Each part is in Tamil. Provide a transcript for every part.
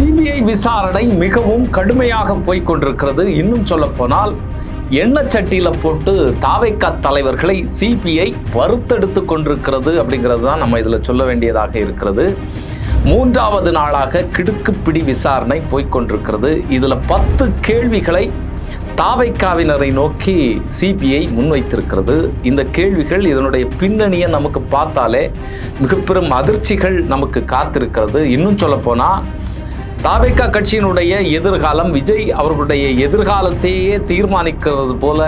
சிபிஐ விசாரணை மிகவும் கடுமையாக போய்கொண்டிருக்கிறது இன்னும் சொல்ல போனால் எண்ணச்சட்டியில போட்டு தாவைக்கா தலைவர்களை சிபிஐ வறுத்தெடுத்து கொண்டிருக்கிறது அப்படிங்கிறது தான் நம்ம இதில் சொல்ல வேண்டியதாக இருக்கிறது. மூன்றாவது நாளாக கிடுக்குப்பிடி விசாரணை போய்கொண்டிருக்கிறது இதில் பத்து கேள்விகளை தாவைக்காவினரை நோக்கி சிபிஐ முன்வைத்திருக்கிறது. இந்த கேள்விகள் இதனுடைய பின்னணியை நமக்கு பார்த்தாலே மிக பெரும் அதிர்ச்சிகள் நமக்கு காத்திருக்கிறது. இன்னும் சொல்ல போனால் தாவேக்கா கட்சியினுடைய எதிர்காலம் விஜய் அவர்களுடைய எதிர்காலத்தையே தீர்மானிக்கிறது போல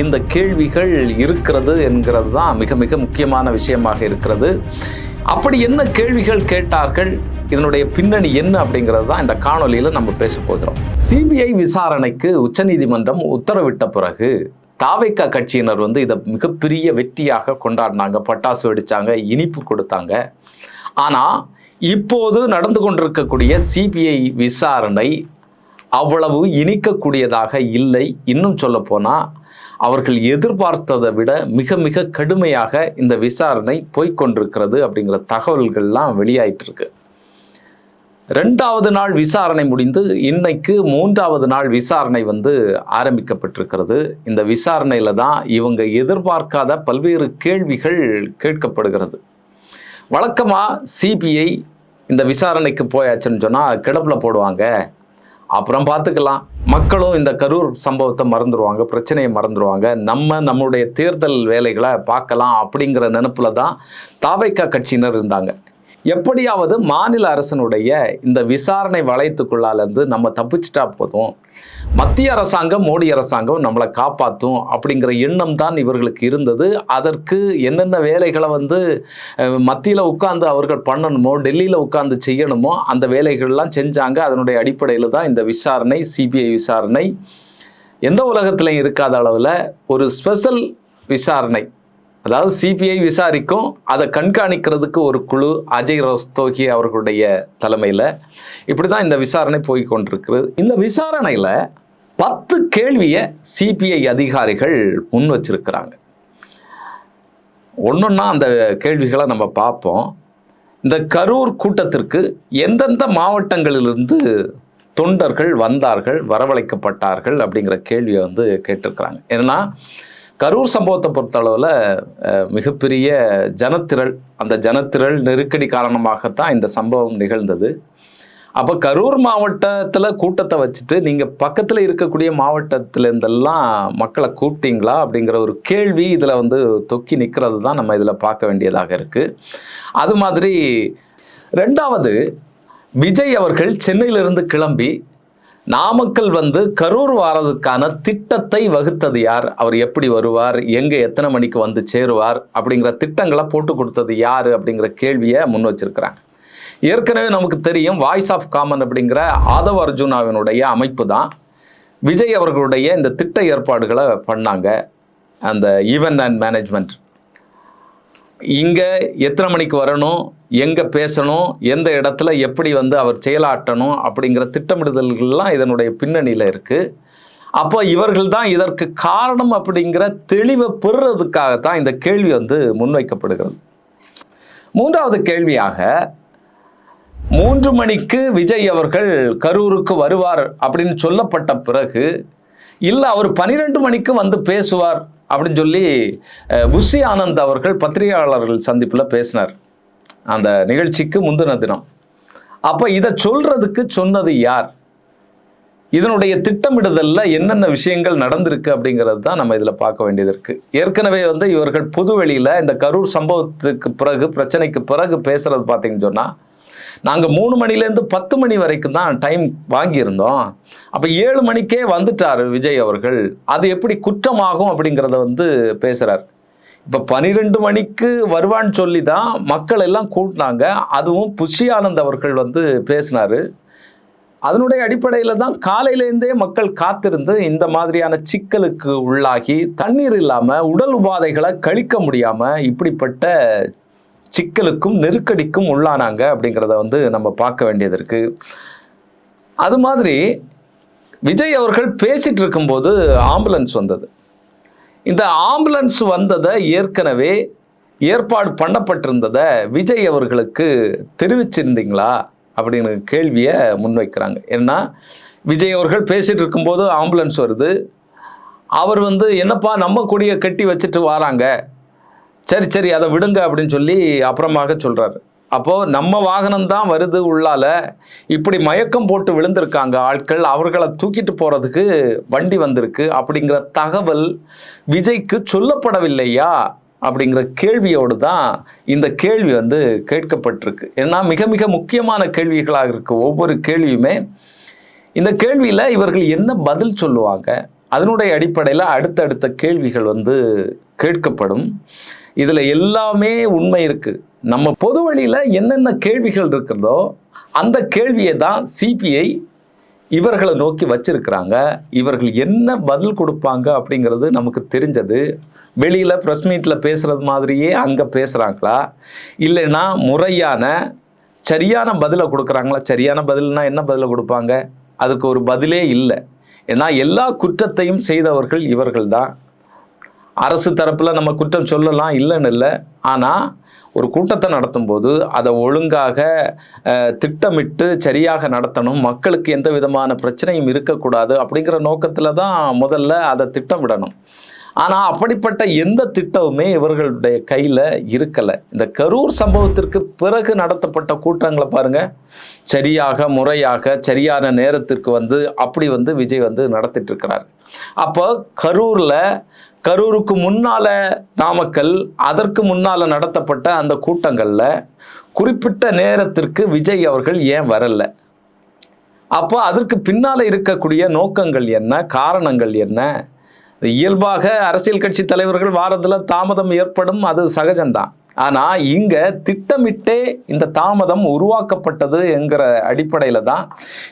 இந்த கேள்விகள் இருக்கிறது என்கிறது தான் மிக மிக முக்கியமான விஷயமாக இருக்கிறது. அப்படி என்ன கேள்விகள் கேட்டார்கள்? இதனுடைய பின்னணி என்ன அப்படிங்கிறது தான் இந்த காணொலியில் நம்ம பேச போகிறோம். சிபிஐ விசாரணைக்கு உச்சநீதிமன்றம் உத்தரவிட்ட பிறகு தாவேக்கா கட்சியினர் வந்து இதை மிகப்பெரிய வெற்றியாக கொண்டாடினாங்க. பட்டாசு வெடித்தாங்க இனிப்பு கொடுத்தாங்க. ஆனால் இப்போது நடந்து கொண்டிருக்கக்கூடிய சிபிஐ விசாரணை அவ்வளவு இனிக்கக்கூடியதாக இல்லை. இன்னும் சொல்லப்போனால் அவர்கள் எதிர்பார்த்ததை விட மிக மிக கடுமையாக இந்த விசாரணை போய்க்கொண்டிருக்கிறது அப்படிங்கிற தகவல்கள்லாம் வெளியாயிட்டு இருக்கு ரெண்டாவது நாள் விசாரணை முடிந்து இன்னைக்கு மூன்றாவது நாள் விசாரணை வந்து ஆரம்பிக்கப்பட்டிருக்கிறது. இந்த விசாரணையில் தான் இவங்க எதிர்பார்க்காத பல்வேறு கேள்விகள் கேட்கப்படுகிறது. வழக்கமாக சிபிஐ இந்த விசாரணைக்கு போயாச்சுன்னு சொன்னால் கிடப்பில் போடுவாங்க. அப்புறம் பார்த்துக்கலாம் மக்களும் இந்த கரூர் சம்பவத்தை மறந்துடுவாங்க பிரச்சனையை மறந்துடுவாங்க நம்ம நம்முடைய தேர்தல் வேலைகளை பார்க்கலாம் அப்படிங்கிற நினப்பில் தான் தாவைக்கா கட்சியினர் இருந்தாங்க. எப்படியாவது மாநில அரசனுடைய இந்த விசாரணை வளையத்துக்குள்ளாலேருந்து நம்ம தப்பிச்சிட்டா போதும். மத்திய அரசாங்கம் மோடி அரசாங்கம் நம்மளை காப்பாற்றும் அப்படிங்கிற எண்ணம் தான் இவர்களுக்கு இருந்தது. அதற்கு என்னென்ன வேலைகளை வந்து மத்தியில் உட்காந்து அவர்கள் பண்ணணுமோ டெல்லியில் உட்காந்து செய்யணுமோ அந்த வேலைகள்லாம் செஞ்சாங்க. அதனுடைய அடிப்படையில் தான் இந்த விசாரணை சிபிஐ விசாரணை. எந்த உலகத்திலையும் இருக்காத அளவில் ஒரு ஸ்பெஷல் விசாரணை. அதாவது சிபிஐ விசாரிக்கும் அதை கண்காணிக்கிறதுக்கு ஒரு குழு அஜய் ரஸ்தோகி அவர்களுடைய தலைமையில் இப்படி தான் இந்த விசாரணை போய் கொண்டிருக்கிறது. இந்த விசாரணையில் பத்து கேள்வியை சிபிஐ அதிகாரிகள் முன் வச்சிருக்கிறாங்க. ஒன்றுன்னா அந்த கேள்விகளை நம்ம பார்ப்போம். இந்த கரூர் கூட்டத்திற்கு எந்தெந்த மாவட்டங்களிலிருந்து தொண்டர்கள் வந்தார்கள் வரவழைக்கப்பட்டார்கள் அப்படிங்கிற கேள்வியை வந்து கேட்டிருக்கிறாங்க. ஏன்னா கரூர் சம்பவத்தை பொறுத்தளவில் மிகப்பெரிய ஜனத்திரள் அந்த ஜனத்திரள் நெருக்கடி காரணமாகத்தான் இந்த சம்பவம் நிகழ்ந்தது. அப்போ கரூர் மாவட்டத்தில் கூட்டத்தை வச்சுட்டு நீங்கள் பக்கத்தில் இருக்கக்கூடிய மாவட்டத்திலேருந்தெல்லாம் மக்களை கூப்பிட்டீங்களா அப்படிங்கிற ஒரு கேள்வி இதில் வந்து தொக்கி நிற்கிறது தான் நம்ம இதில் பார்க்க வேண்டியதாக இருக்குது அது மாதிரி ரெண்டாவது விஜய் அவர்கள் சென்னையிலிருந்து கிளம்பி நாமக்கல் வந்து கரூர் வாரதுக்கான திட்டத்தை வகுத்தது யார்? அவர் எப்படி வருவார்? எங்கே எத்தனை மணிக்கு வந்து சேருவார்? அப்படிங்கிற திட்டங்களை போட்டு கொடுத்தது யார்? அப்படிங்கிற கேள்வியை முன் வச்சிருக்கிறாங்க. ஏற்கனவே நமக்கு தெரியும் வாய்ஸ் ஆஃப் காமன் அப்படிங்கிற ஆதவ அர்ஜுனாவினுடைய அமைப்பு தான். விஜய் அவர்களுடைய இந்த திட்ட ஏற்பாடுகளை பண்ணாங்க. அந்த ஈவென்ட் அண்ட் மேனேஜ்மெண்ட் இங்கே எத்தனை மணிக்கு வரணும் எங்கே பேசணும் எந்த இடத்துல எப்படி வந்து அவர் செயலாட்டணும் அப்படிங்கிற திட்டமிடுதல்கள்லாம் இதனுடைய பின்னணியில் இருக்குது அப்போ இவர்கள் தான் இதற்கு காரணம் அப்படிங்கிற தெளிவை பெறுறதுக்காகத்தான் இந்த கேள்வி வந்து முன்வைக்கப்படுகிறது. மூன்றாவது கேள்வியாக மூன்று மணிக்கு விஜய் அவர்கள் கரூருக்கு வருவார் அப்படின்னு சொல்லப்பட்ட பிறகு இல்லை அவர் பன்னிரெண்டு மணிக்கு வந்து பேசுவார் அப்படின்னு சொல்லி புஷி ஆனந்த் அவர்கள் பத்திரிகையாளர்கள் சந்திப்பில் பேசினார். அந்த நிகழ்ச்சிக்கு முந்தின தினம். அப்போ இதை சொல்றதுக்கு சொன்னது யார்? இதனுடைய திட்டமிடுதலில் என்னென்ன விஷயங்கள் நடந்திருக்கு அப்படிங்கிறது தான் நம்ம இதில் பார்க்க வேண்டியது இருக்குது ஏற்கனவே வந்து இவர்கள் பொதுவெளியில் இந்த கரூர் சம்பவத்துக்கு பிறகு பிரச்சனைக்கு பிறகு பேசுறது பார்த்தீங்கன்னு சொன்னால் நாங்கள் மூணு மணிலேருந்து பத்து மணி வரைக்கும் தான் டைம் வாங்கியிருந்தோம். அப்போ ஏழு மணிக்கே வந்துட்டார் விஜய் அவர்கள். அது எப்படி குற்றமாகும் அப்படிங்கிறத வந்து பேசுகிறார் இப்போ பன்னிரெண்டு மணிக்கு வருவான்னு சொல்லி தான் மக்கள் எல்லாம் கூட்டினாங்க. அதுவும் புஷி ஆனந்த் அவர்கள் வந்து பேசினார். அதனுடைய அடிப்படையில் தான் காலையிலேருந்தே மக்கள் காத்திருந்து இந்த மாதிரியான சிக்கலுக்கு உள்ளாகி தண்ணீர் இல்லாமல் உடல் உபாதைகளை கழிக்க முடியாமல் இப்படிப்பட்ட சிக்கலுக்கும் நெருக்கடிக்கும் உள்ளானாங்க அப்படிங்கிறத வந்து நம்ம பார்க்க வேண்டியது இருக்கு. அது மாதிரி விஜய் அவர்கள் பேசிட்டு இருக்கும்போது ஆம்புலன்ஸ் வந்தது. இந்த ஆம்புலன்ஸ் வந்ததை ஏற்கனவே ஏற்பாடு பண்ணப்பட்டிருந்ததை விஜய் அவர்களுக்கு தெரிவிச்சிருந்தீங்களா அப்படிங்கிற கேள்வியை முன்வைக்கிறாங்க. ஏன்னா விஜய் அவர்கள் பேசிட்டு இருக்கும்போது ஆம்புலன்ஸ் வருது. அவர் வந்து என்னப்பா நம்ம கொடியை கட்டி வச்சுட்டு வராங்க? சரி சரி அதை விடுங்க அப்படின்னு சொல்லி அப்புறமாக சொல்கிறாரு அப்போது நம்ம வாகனம் தான் வருது உள்ளால இப்படி மயக்கம் போட்டு விழுந்திருக்காங்க ஆட்கள் அவர்களை தூக்கிட்டு போகிறதுக்கு வண்டி வந்திருக்கு அப்படிங்கிற தகவல் விஜய்க்கு சொல்லப்படவில்லையா அப்படிங்கிற கேள்வியோடு தான் இந்த கேள்வி வந்து கேட்கப்பட்டிருக்கு. ஏன்னா மிக மிக முக்கியமான கேள்விகளாக இருக்கு ஒவ்வொரு கேள்வியுமே இந்த கேள்வியில் இவர்கள் என்ன பதில் சொல்லுவாங்க அதனுடைய அடிப்படையில் அடுத்தடுத்த கேள்விகள் வந்து கேட்கப்படும். இதில் எல்லாமே உண்மை இருக்குது நம்ம பொது வழியில் என்னென்ன கேள்விகள் இருக்கிறதோ அந்த கேள்வியை தான் சிபிஐ இவர்களை நோக்கி வச்சிருக்கிறாங்க. இவர்கள் என்ன பதில் கொடுப்பாங்க அப்படிங்கிறது நமக்கு தெரிஞ்சது. வெளியில் ப்ரெஸ் மீட்டில் பேசுகிறது மாதிரியே அங்கே பேசுகிறாங்களா இல்லைன்னா முறையான சரியான பதிலை கொடுக்குறாங்களா? சரியான பதில்னா என்ன பதிலை கொடுப்பாங்க? அதுக்கு ஒரு பதிலே இல்லை. ஏன்னா எல்லா குற்றத்தையும் செய்தவர்கள் இவர்கள் தான். அரசு தரப்பில் நம்ம குற்றம் சொல்லலாம் இல்லைன்னு இல்லை. ஆனால் ஒரு கூட்டத்தை நடத்தும்போது அதை ஒழுங்காக திட்டமிட்டு சரியாக நடத்தணும் மக்களுக்கு எந்த விதமான பிரச்சனையும் இருக்கக்கூடாது அப்படிங்கிற நோக்கத்தில் தான் முதல்ல அதை திட்டமிடணும் ஆனால் அப்படிப்பட்ட எந்த திட்டமுமே இவர்களுடைய கையில் இருக்கலை. இந்த கரூர் சம்பவத்திற்கு பிறகு நடத்தப்பட்ட கூட்டங்களை பாருங்கள் சரியாக முறையாக சரியான நேரத்திற்கு வந்து அப்படி வந்து விஜய் வந்து நடத்திட்டு இருக்கிறார். அப்போ கரூரில் கரூருக்கு முன்னால நாமக்கல் அதற்கு முன்னால நடத்தப்பட்ட அந்த கூட்டங்களில் குறிப்பிட்ட நேரத்திற்கு விஜய் அவர்கள் ஏன் வரல? அப்போ அதற்கு பின்னால் இருக்கக்கூடிய நோக்கங்கள் என்ன? காரணங்கள் என்ன? இயல்பாக அரசியல் கட்சி தலைவர்கள் வாரத்தில் தாமதம் ஏற்படும் அது சகஜம்தான். ஆனால் இங்கே திட்டமிட்டே இந்த தாமதம் உருவாக்கப்பட்டது என்கிற அடிப்படையில் தான்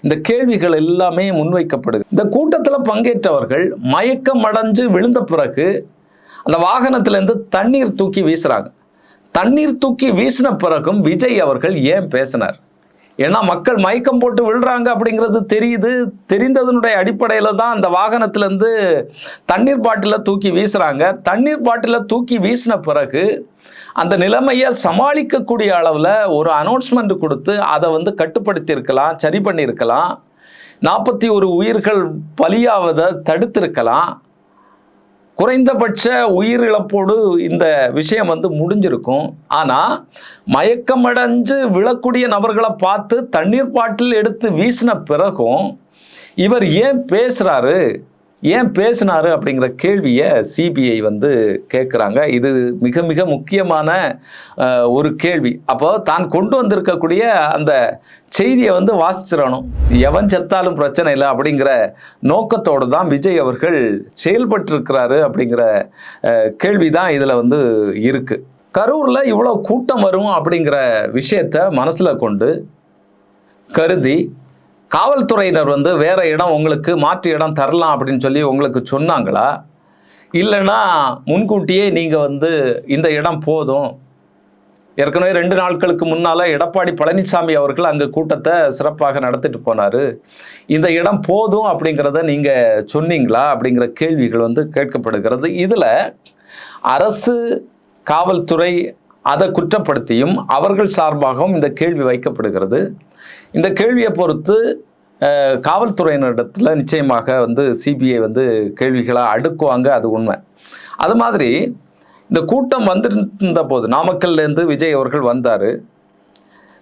இந்த கேள்விகள் எல்லாமே முன்வைக்கப்படுது. இந்த கூட்டத்தில் பங்கேற்றவர்கள் மயக்கம் அடைஞ்சு விழுந்த பிறகு அந்த வாகனத்திலேருந்து தண்ணீர் தூக்கி வீசுகிறாங்க தண்ணீர் தூக்கி வீசின பிறகும் விஜய் அவர்கள் ஏன் பேசினார்? ஏன்னா மக்கள் மயக்கம் போட்டு விழுறாங்க அப்படிங்கிறது தெரியுது. தெரிந்ததனுடைய அடிப்படையில் தான் அந்த வாகனத்திலேருந்து தண்ணீர் பாட்டில தூக்கி வீசுகிறாங்க தண்ணீர் பாட்டில தூக்கி வீசின பிறகு அந்த நிலைமையை சமாளிக்கக்கூடிய அளவில் ஒரு அனௌன்ஸ்மெண்ட் கொடுத்து அதை வந்து கட்டுப்படுத்தி இருக்கலாம் சரி பண்ணியிருக்கலாம். நாற்பத்தி ஒரு உயிர்கள் பலியாவதை தடுத்திருக்கலாம். குறைந்தபட்ச உயிரிழப்போடு இந்த விஷயம் வந்து முடிஞ்சிருக்கும். ஆனால் மயக்கமடைஞ்சு விழக்கூடிய நபர்களை பார்த்து தண்ணீர் பாட்டில் எடுத்து வீசின பிறகும் இவர் ஏன் பேசுகிறாரு ஏன் பேசினாரு அப்படிங்கிற கேள்வியை சிபிஐ வந்து கேட்குறாங்க இது மிக மிக முக்கியமான ஒரு கேள்வி. அப்போ தான் கொண்டு வந்திருக்கக்கூடிய அந்த செய்தியை வந்து வாசிச்சிடணும். எவன் செத்தாலும் பிரச்சனை இல்லை அப்படிங்கிற நோக்கத்தோடு தான் விஜய் அவர்கள் செயல்பட்டிருக்கிறாரு அப்படிங்கிற கேள்வி தான் இதில் வந்து இருக்குது கரூரில் இவ்வளோ கூட்டம் வரும் அப்படிங்கிற விஷயத்த மனசில் கொண்டு கருதி காவல்துறையினர் வந்து வேற இடம் உங்களுக்கு மாற்று இடம் தரலாம் அப்படின்னு சொல்லி உங்களுக்கு சொன்னாங்களா? இல்லைன்னா முன்கூட்டியே நீங்கள் வந்து இந்த இடம் போதும். ஏற்கனவே ரெண்டு நாட்களுக்கு முன்னால் எடப்பாடி பழனிசாமி அவர்கள் அங்கே கூட்டத்தை சிறப்பாக நடத்திட்டு போனார். இந்த இடம் போதும் அப்படிங்கிறத நீங்கள் சொன்னீங்களா? அப்படிங்கிற கேள்விகள் வந்து கேட்கப்படுகிறது. இதில் அரசு காவல்துறை அதை குற்றப்படுத்தியும் அவர்கள் சார்பாகவும் இந்த கேள்வி வைக்கப்படுகிறது. இந்த கேள்வியை பொறுத்து காவல்துறையினரிடத்தில் நிச்சயமாக வந்து சிபிஐ வந்து கேள்விகளாக அடுக்குவாங்க அது உண்மை. அது மாதிரி இந்த கூட்டம் வந்திருந்த போது நாமக்கல்லேருந்து விஜய் அவர்கள் வந்தார்.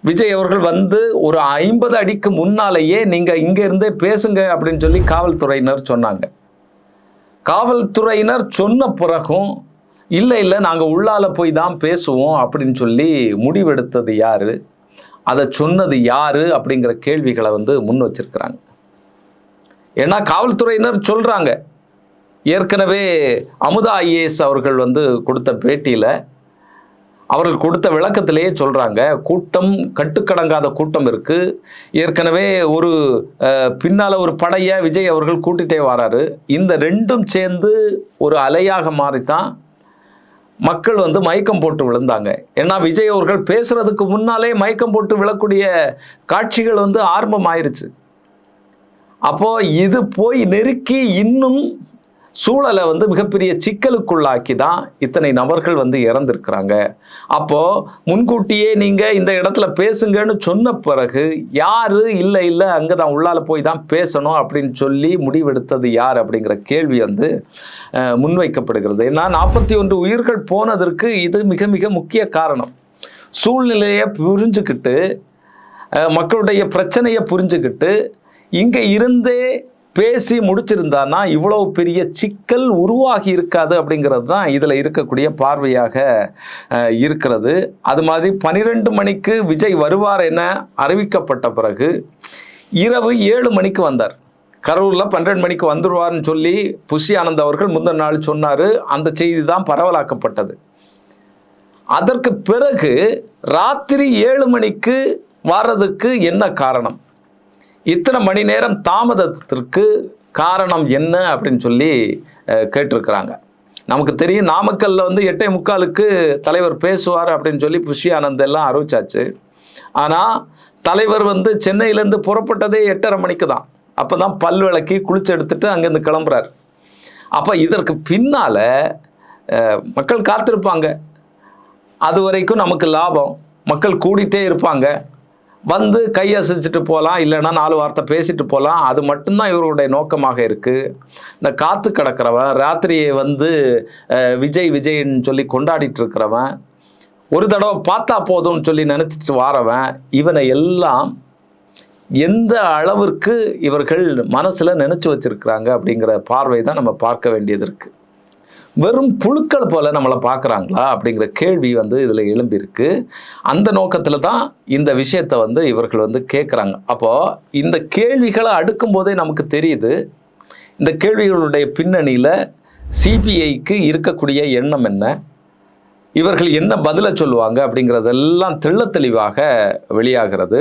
விஜய் அவர்கள் வந்து ஒரு ஐம்பது அடிக்கு முன்னாலேயே நீங்கள் இங்கேருந்தே பேசுங்க அப்படின்னு சொல்லி காவல்துறையினர் சொன்னாங்க. காவல்துறையினர் சொன்ன பிறகும் இல்லை இல்லை நாங்கள் உள்ளால போய் தான் பேசுவோம் அப்படின்னு சொல்லி முடிவெடுத்தது யாரு? அதை சொன்னது யாரு அப்படிங்கிற கேள்விகளை வந்து முன் வச்சிருக்கிறாங்க. ஏன்னா காவல்துறையினர் சொல்றாங்க. ஏற்கனவே அமுதா ஐஏஎஸ் அவர்கள் வந்து கொடுத்த பேட்டியில் அவர்கள் கொடுத்த விளக்கத்திலேயே சொல்கிறாங்க கூட்டம் கட்டுக்கடங்காத கூட்டம் இருக்குது ஏற்கனவே ஒரு பின்னால் ஒரு படையை விஜய் அவர்கள் கூட்டிகிட்டே வராரு. இந்த ரெண்டும் சேர்ந்து ஒரு அலையாக மாறித்தான் மக்கள் வந்து மயக்கம் போட்டு விழுந்தாங்க. ஏன்னா விஜய் அவர்கள் பேசுறதுக்கு முன்னாலே மயக்கம் போட்டு விழக்கூடிய காட்சிகள் வந்து ஆரம்பம் ஆயிருச்சு அப்போ இது போய் நெருக்கி இன்னும் சூழலை வந்து மிகப்பெரிய சிக்கலுக்குள்ளாக்கி தான் இத்தனை நபர்கள் வந்து இறந்திருக்கிறாங்க. அப்போ முன்கூட்டியே நீங்கள் இந்த இடத்துல பேசுங்கன்னு சொன்ன பிறகு யார் இல்லை இல்லை அங்கே தான் உள்ளால போய் தான் பேசணும் அப்படின்னு சொல்லி முடிவெடுத்தது யார் அப்படிங்கிற கேள்வி வந்து முன்வைக்கப்படுகிறது. ஏன்னா நாற்பத்தி ஒன்று உயிர்கள் போனதற்கு இது மிக மிக முக்கிய காரணம். சூழ்நிலையை புரிஞ்சுக்கிட்டு மக்களுடைய பிரச்சனையை புரிஞ்சுக்கிட்டு இங்கே இருந்தே பேசி முடிச்சிருந்தான்னா இவ்வளவு பெரிய சிக்கல் உருவாகி இருக்காது அப்படிங்கிறது தான் இதில் இருக்கக்கூடிய பார்வையாக இருக்கிறது. அது மாதிரி பனிரெண்டு மணிக்கு விஜய் வருவார் என அறிவிக்கப்பட்ட பிறகு இரவு ஏழு மணிக்கு வந்தார். கரூரில் பன்னிரெண்டு மணிக்கு வந்துடுவார்னு சொல்லி புஷி ஆனந்த் அவர்கள் முந்தின நாள் சொன்னார். அந்த செய்தி தான் பரவலாக்கப்பட்டது. அதற்கு பிறகு ராத்திரி ஏழு மணிக்கு வர்றதுக்கு என்ன காரணம்? இத்தனை மணி நேரம் தாமதத்திற்கு காரணம் என்ன அப்படின்னு சொல்லி கேட்டிருக்கிறாங்க. நமக்கு தெரியும் நாமக்கல்ல வந்து எட்டே முக்காலுக்கு தலைவர் பேசுவார் அப்படின்னு சொல்லி புஷி ஆனந்த் எல்லாம் அறிவிச்சாச்சு. ஆனால் தலைவர் வந்து சென்னையிலேருந்து புறப்பட்டதே எட்டரை மணிக்கு தான். அப்போ தான் பல் விளக்கி குளிச்சு எடுத்துட்டு அங்கேருந்து கிளம்புறாரு. அப்போ இதற்கு பின்னால் மக்கள் காத்திருப்பாங்க. அது வரைக்கும் நமக்கு லாபம். மக்கள் கூடிட்டே இருப்பாங்க. வந்து கையசைச்சிட்டு போகலாம் இல்லைன்னா நாலு வார்த்தை பேசிட்டு போகலாம் அது மட்டும்தான் இவர்களுடைய நோக்கமாக இருக்குது இந்த காற்று கிடக்கிறவன் ராத்திரியை வந்து விஜய் விஜய்ன்னு சொல்லி கொண்டாடிட்டு இருக்கிறவன் ஒரு தடவை பார்த்தா போதும்னு சொல்லி நினச்சிட்டு வாரவன் இவனை எல்லாம் எந்த அளவிற்கு இவர்கள் மனசில் நினச்சி வச்சுருக்கிறாங்க அப்படிங்கிற பார்வை தான் நம்ம பார்க்க வேண்டியது இருக்குது வெறும் புழுக்கள் போல நம்மளை பார்க்குறாங்களா அப்படிங்கிற கேள்வி வந்து இதில் எழும்பியிருக்கு அந்த நோக்கத்தில் தான் இந்த விஷயத்தை வந்து இவர்கள் வந்து கேட்குறாங்க அப்போது இந்த கேள்விகளை அடுக்கும் போதே நமக்கு தெரியுது. இந்த கேள்விகளுடைய பின்னணியில் சிபிஐக்கு இருக்கக்கூடிய எண்ணம் என்ன? இவர்கள் என்ன பதிலை சொல்லுவாங்க அப்படிங்கிறதெல்லாம் தெள்ளத் தெளிவாக வெளியாகிறது.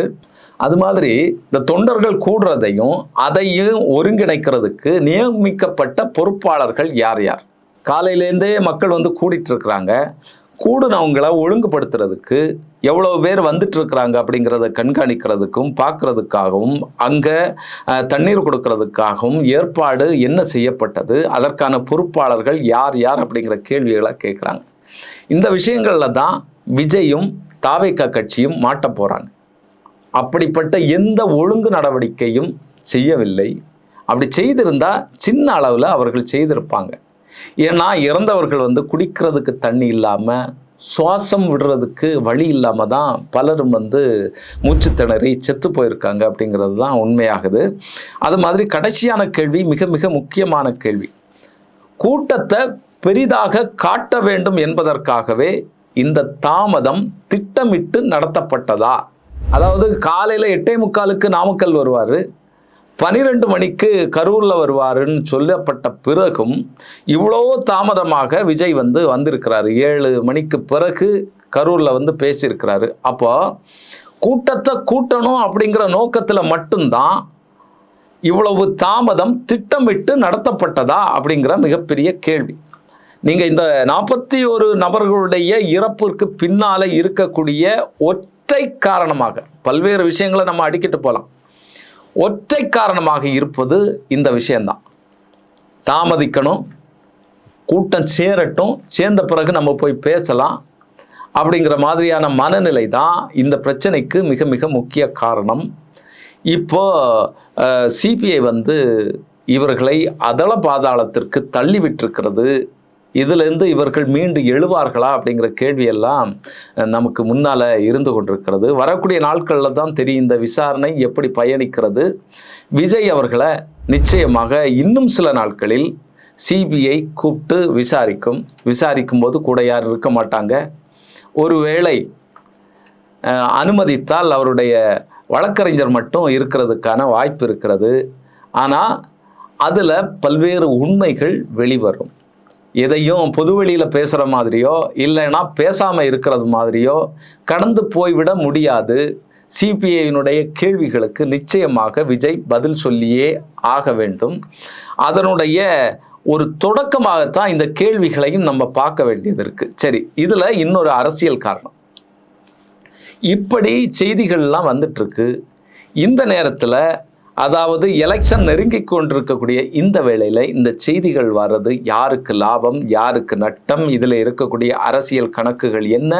அது மாதிரி இந்த தொண்டர்கள் கூடுறதையும் அதையும் ஒருங்கிணைக்கிறதுக்கு நியமிக்கப்பட்ட பொறுப்பாளர்கள் யார் யார்? காலையிலேருந்தே மக்கள் வந்து கூடிட்டு இருக்கிறாங்க கூடுனவங்களை ஒழுங்குபடுத்துறதுக்கு எவ்வளோ பேர் வந்துட்டு இருக்கிறாங்க அப்படிங்கிறத கண்காணிக்கிறதுக்கும் பார்க்குறதுக்காகவும் அங்கே தண்ணீர் கொடுக்கறதுக்காகவும் ஏற்பாடு என்ன செய்யப்பட்டது அதற்கான பொறுப்பாளர்கள் யார் யார் அப்படிங்கிற கேள்விகளை கேட்குறாங்க. இந்த விஷயங்களில் தான் விஜயும் தாவேக்கா கட்சியும் மாட்ட போகிறாங்க அப்படிப்பட்ட எந்த ஒழுங்கு நடவடிக்கையும் செய்யவில்லை. அப்படி செய்திருந்தால் சின்ன அளவில் அவர்கள் செய்திருப்பாங்க. ஏன்னா இறந்தவர்கள் வந்து குடிக்கிறதுக்கு தண்ணி இல்லாமல் சுவாசம் விடுறதுக்கு வழி இல்லாமல் தான் பலரும் வந்து மூச்சு திணறி செத்து போயிருக்காங்க அப்படிங்கிறது தான் உண்மையாகுது. அது மாதிரி கடைசியான கேள்வி மிக மிக முக்கியமான கேள்வி. கூட்டத்தை பெரிதாக காட்ட வேண்டும் என்பதற்காகவே இந்த தாமதம் திட்டமிட்டு நடத்தப்பட்டதா? அதாவது காலையில் எட்டே முக்காலுக்கு நாமக்கல் வருவார். பனிரெண்டு மணிக்கு கரூரில் வருவாருன்னு சொல்லப்பட்ட பிறகும் இவ்வளோ தாமதமாக விஜய் வந்து வந்திருக்கிறாரு. ஏழு மணிக்கு பிறகு கரூரில் வந்து பேசியிருக்கிறாரு. அப்போ கூட்டத்தை கூட்டணும் அப்படிங்கிற நோக்கத்தில் மட்டும்தான் இவ்வளவு தாமதம் திட்டமிட்டு நடத்தப்பட்டதா அப்படிங்கிற மிகப்பெரிய கேள்வி. நீங்கள் இந்த நாற்பத்தி ஒரு நபர்களுடைய இறப்பிற்கு பின்னால் இருக்கக்கூடிய ஒற்றை காரணமாக பல்வேறு விஷயங்களை நம்ம அடிக்கிட்டு போகலாம். ஒற்றை காரணமாக இருப்பது இந்த விஷயம்தான். தாமதிக்கணும் கூட்டம் சேரட்டும் சேர்ந்த பிறகு நம்ம போய் பேசலாம். அப்படிங்கிற மாதிரியான மனநிலை தான் இந்த பிரச்சனைக்கு மிக மிக முக்கிய காரணம். இப்போ சிபிஐ வந்து இவர்களை அதள பாதாளத்திற்கு தள்ளி விட்டிருக்கிறது இதிலிருந்து இவர்கள் மீண்டு எழுவார்களா அப்படிங்கிற கேள்வியெல்லாம் நமக்கு முன்னால் இருந்து கொண்டிருக்கிறது. வரக்கூடிய நாட்களில் தான் தெரியும் இந்த விசாரணை எப்படி பயணிக்கிறது. விஜய் அவர்களை நிச்சயமாக இன்னும் சில நாட்களில் சிபிஐ கூப்பிட்டு விசாரிக்கும். விசாரிக்கும் போது கூட யார் இருக்க மாட்டாங்க. ஒருவேளை அனுமதித்தால் அவருடைய வழக்கறிஞர் மட்டும் இருக்கிறதுக்கான வாய்ப்பு இருக்கிறது. ஆனால் அதில் பல்வேறு உண்மைகள் வெளிவரும். எதையும் பொதுவெளியில் பேசுகிற மாதிரியோ இல்லைன்னா பேசாமல் இருக்கிறது மாதிரியோ கடந்து போய்விட முடியாது. சிபிஐயினுடைய கேள்விகளுக்கு நிச்சயமாக விஜய் பதில் சொல்லியே ஆக வேண்டும். அதனுடைய ஒரு தொடக்கமாகத்தான் இந்த கேள்விகளையும் நம்ம பார்க்க வேண்டியது இருக்கு. சரி இதில் இன்னொரு அரசியல் காரணம். இப்படி செய்திகள்லாம் வந்துட்டு இருக்கு. இந்த நேரத்தில் அதாவது எலெக்ஷன் நெருங்கி கொண்டிருக்கக்கூடிய இந்த வேளையில் இந்த செய்திகள் வர்றது யாருக்கு லாபம் யாருக்கு நட்டம் இதில் இருக்கக்கூடிய அரசியல் கணக்குகள் என்ன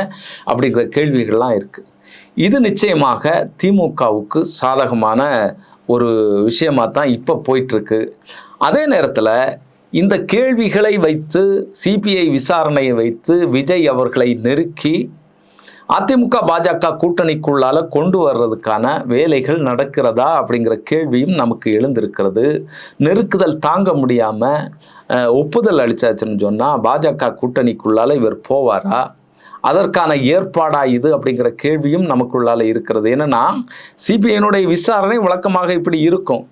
அப்படிங்கிற கேள்விகள்லாம் இருக்குது இது நிச்சயமாக திமுகவுக்கு சாதகமான ஒரு விஷயமா தான் இப்போ போயிட்டுருக்கு. அதே நேரத்தில் இந்த கேள்விகளை வைத்து சிபிஐ விசாரணையை வைத்து விஜய் அவர்களை நெருக்கி அதிமுக பாஜக கூட்டணிக்குள்ளால கொண்டு வர்றதுக்கான வேலைகள் நடக்கிறதா அப்படிங்கிற கேள்வியும் நமக்கு எழுந்திருக்கிறது. நெருக்குதல் தாங்க முடியாம ஒப்புதல் அளிச்சாச்சுன்னு சொன்னா பாஜக கூட்டணிக்குள்ளால இவர் போவாரா? அதற்கான ஏற்பாடா இது அப்படிங்கிற கேள்வியும் நமக்குள்ளால இருக்கிறது. என்னன்னா சிபிஐனுடைய விசாரணை வழக்கமாக இப்படி இருக்கும்.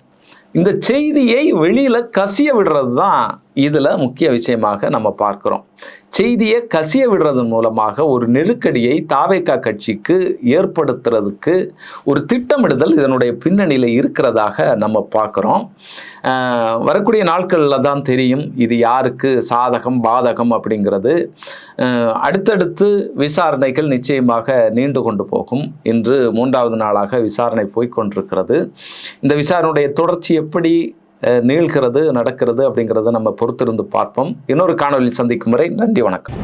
இந்த செய்தியை வெளியில கசிய விடுறது தான் இதில் முக்கிய விஷயமாக நம்ம பார்க்குறோம். செய்தியை கசிய விடுறதன் மூலமாக ஒரு நெருக்கடியை தாவேக்கா கட்சிக்கு ஏற்படுத்துறதுக்கு ஒரு திட்டமிடுதல் இதனுடைய பின்னணியில் இருக்கிறதாக நம்ம பார்க்குறோம். வரக்கூடிய நாட்களில் தான் தெரியும் இது யாருக்கு சாதகம் பாதகம் அப்படிங்கிறது. அடுத்தடுத்து விசாரணைகள் நிச்சயமாக நீண்டு கொண்டு போகும். இன்று மூன்றாவது நாளாக விசாரணை போய்க்கொண்டிருக்கிறது இந்த விசாரணையுடைய தொடர்ச்சி எப்படி நீள்கிறது நடக்கிறது அப்படிங்கிறத நம்ம பொறுத்திருந்து பார்ப்போம். இன்னொரு காணொலியில் சந்திக்கும் வரை நன்றி வணக்கம்.